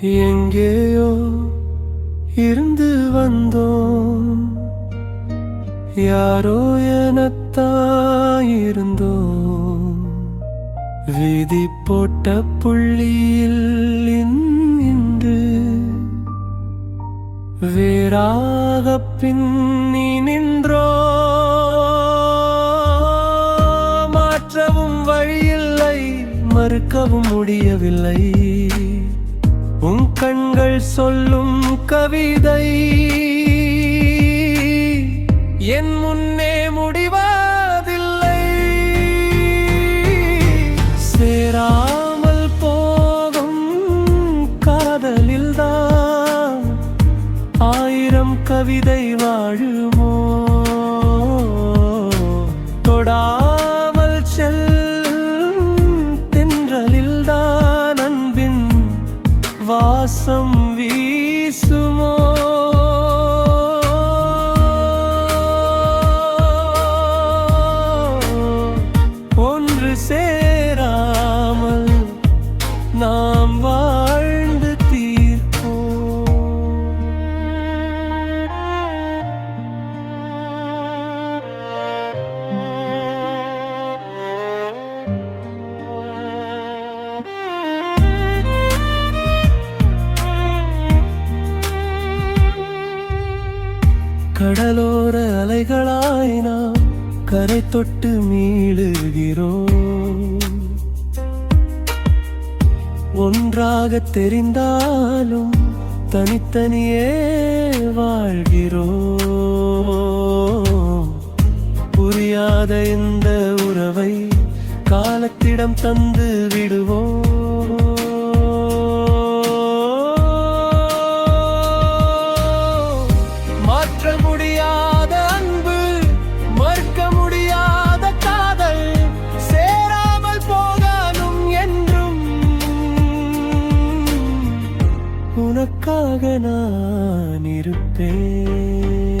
எங்கேயோ இருந்து வந்தோம். யாரோ எனத்தாயிருந்தோம். விதி போட்ட புள்ளியில் இன்று வேறாக பின்னி நின்றோ. மாற்றவும் வழியில்லை மறுக்கவும் முடியவில்லை. உன் கண்கள் சொல்லும் கவிதை. என் முன்னே முடிவாதில்லை. சேராமல் போகும் காதலில்தான் ஆயிரம் கவிதை வாழுமோ? தொடா வாசம் கடலோர அலைகளாய் நாம் கரை தொட்டு மீளுகிறோம். ஒன்றாக தெரிந்தாலும் தனித்தனியே வாழ்கிறோம். புரியாத இந்த உறவை காலத்திடம் தந்து விடுவோம். உனக்காக நான் இருப்பேன்.